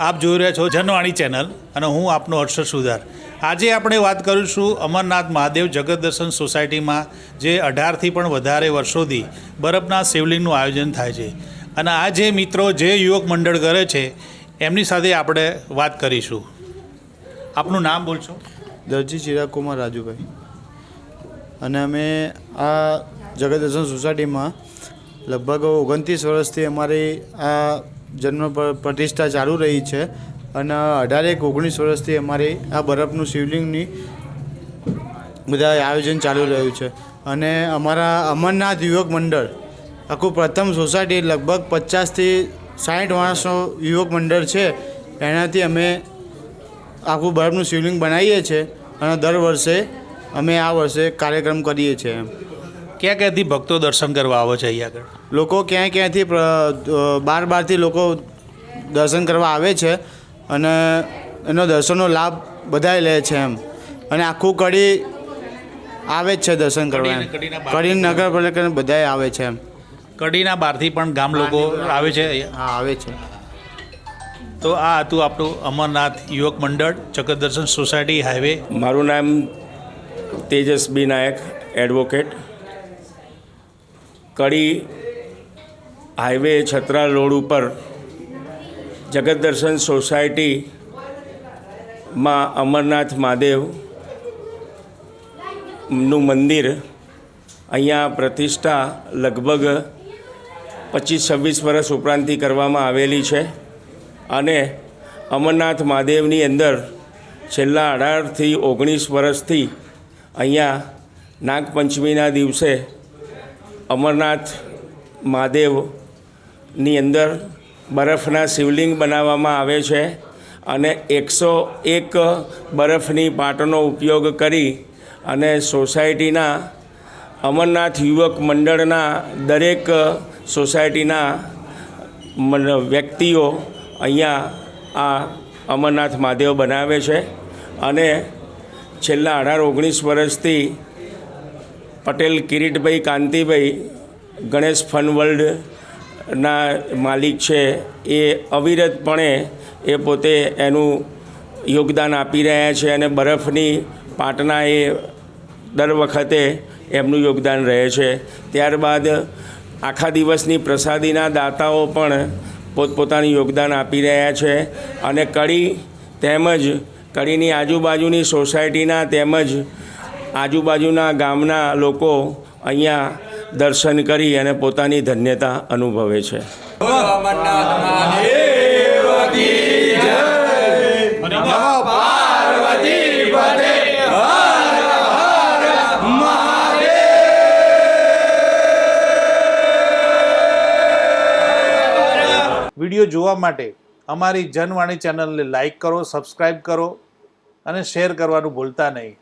આપ જોઈ રહ્યા છો જનવાણી ચેનલ અને હું આપનો હર્ષદ સુધાર. આજે આપણે વાત કરીશું અમરનાથ મહાદેવ જગત દર્શન સોસાયટીમાં, જે અઢારથી પણ વધારે વર્ષોથી બરફના શિવલિંગનું આયોજન થાય છે. અને આ જે મિત્રો, જે યુવક મંડળ કરે છે, એમની સાથે આપણે વાત કરીશું. આપનું નામ બોલશો? દરજી ચિરાગકુમાર રાજુભાઈ. અને અમે આ જગતદર્શન સોસાયટીમાં લગભગ ઓગણત્રીસ વર્ષથી અમારી આ જન્મ પ્રતિષ્ઠા ચાલુ રહી છે અને અઢારેક ઓગણીસ વર્ષથી અમારી આ બરફનું શિવલિંગની બધા આયોજન ચાલુ રહ્યું છે. અને અમારા અમરનાથ યુવક મંડળ, આખું પ્રથમ સોસાયટી લગભગ પચાસથી સાઠ માણસનો યુવક મંડળ છે. એનાથી અમે આખું બરફનું શિવલિંગ બનાવીએ છીએ અને દર વર્ષે અમે આ વર્ષે કાર્યક્રમ કરીએ છીએ એમ. ક્યાં ક્યાંથી ભક્તો દર્શન કરવા આવે છે અહીંયા આગળ? લોકો ક્યાંય ક્યાંયથી બાર બારથી લોકો દર્શન કરવા આવે છે અને એનો દર્શનનો લાભ બધાય લે છે એમ. અને આખું કડી આવે જ છે દર્શન કરવા એમ. કડીને- કડીના બહાર- બધાય આવે છે એમ. કડીના બહારથી પણ ગામ લોકો આવે છે હા આવે છે. તો આ હતું આપણું અમરનાથ યુવક મંડળ ચક્રદર્શન દર્શન સોસાયટી હાઈવે. મારું નામ Tejas B Nayak advocate. Kadi, highway, Chhatra road ઉપર જગત દર્શન સોસાયટીમાં અમરનાથ મહાદેવનું મંદિર અહીંયા પ્રતિષ્ઠા લગભગ પચીસ, છવ્વીસ વર્ષ ઉપરાંતથી કરવામાં આવેલી છે અને અમરનાથ મહાદેવની અંદર છેલ્લા અઢારથી ઓગણીસ વર્ષથી અહીંયા નાગપંચમીના દિવસે અમરનાથ મહાદેવની અંદર બરફના શિવલિંગ બનાવવામાં આવે છે અને એકસો એક બરફની પાટનો ઉપયોગ કરી અને સોસાયટીના અમરનાથ યુવક મંડળના દરેક સોસાયટીના વ્યક્તિઓ અહીંયા આ અમરનાથ મહાદેવ બનાવે છે અને છેલ્લા અઢાર ઓગણીસ વર્ષથી પટેલ, કિરીટભાઈ, કાંતિભાઈ, ગણેશ ફન વર્લ્ડના માલિક છે. એ અવિરતપણે એ પોતે એનું યોગદાન આપી રહ્યા છે અને બરફની પાટના એ દર વખતે એમનું યોગદાન રહે છે. ત્યારબાદ આખા દિવસની પ્રસાદીના દાતાઓ પણ પોતપોતાનું યોગદાન આપી રહ્યા છે અને કડી તેમજ કડીની આજુબાજુની સોસાયટીના તેમજ આજુબાજુના ગામના લોકો અહીંયા દર્શન કરી અને પોતાની ધન્યતા અનુભવે છે. વીડિયો જોવા માટે અમારી જનવાણી ચેનલને લાઈક કરો સબસ્ક્રાઈબ કરો અને શેર કરવાનું ભૂલતા નહીં.